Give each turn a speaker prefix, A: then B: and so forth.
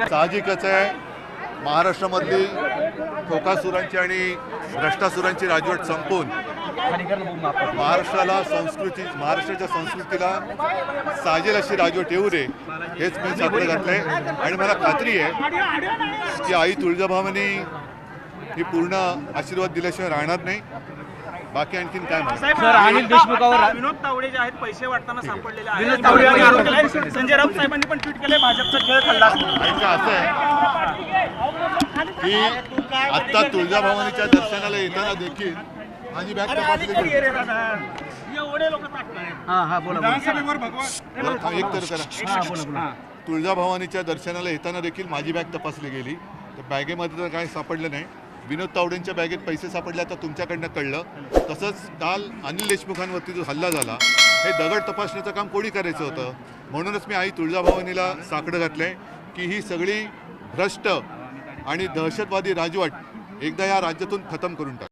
A: साहजिकच आहे. महाराष्ट्रामधली ठोकासुरांची आणि भ्रष्टासुरांची राजवट संपून महाराष्ट्राला संस्कृती महाराष्ट्राच्या संस्कृतीला साजेल अशी राजवट येऊ दे हेच मी साकडं घातलंय. आणि मला खात्री आहे की आई तुळजाभावानी ही पूर्ण आशीर्वाद दिल्याशिवाय राहणार नाही. बाकी आणखीन काय
B: साहेब,
C: सर, अनिल देशमुखावर-
B: आता विनोद तावडे जे आहेत पैसे वाटताना सापडलेले आहेत.
C: विनोद
B: तावडे यांनी
C: तावडे-
B: आरोप केलाय. संजय राऊत साहेबांनी पण ट्विट केले भाजपचा खेळ खाल्ला
A: असं आहे की आत्ता तुळजाभवानीच्या दर्शनाला येताना देखील माझी बॅग तपासली गेली.
B: एवढे लोक
C: हा हा बोला बोला.
A: बरं, थांब, एक तर करा.
C: हा बोला बोला.
A: तुळजाभवानीच्या दर्शनाला येताना देखील माझी बॅग तपासली गेली. तर बॅगेमध्ये तर काही सापडलं नाही. विनोद तावडेंच्या बॅगेत पैसे सापडले आता तुमच्याकडनं कळलं. तसंच काल अनिल देशमुखांवरती जो हल्ला झाला हे दगड तपासण्याचं काम कोणी करायचं होतं? म्हणूनच मी आई तुळजाभवानीला साकडं घातलंय की ही सगळी भ्रष्ट आणि दहशतवादी राजवट एकदा या राज्यातून खतम करून टाक.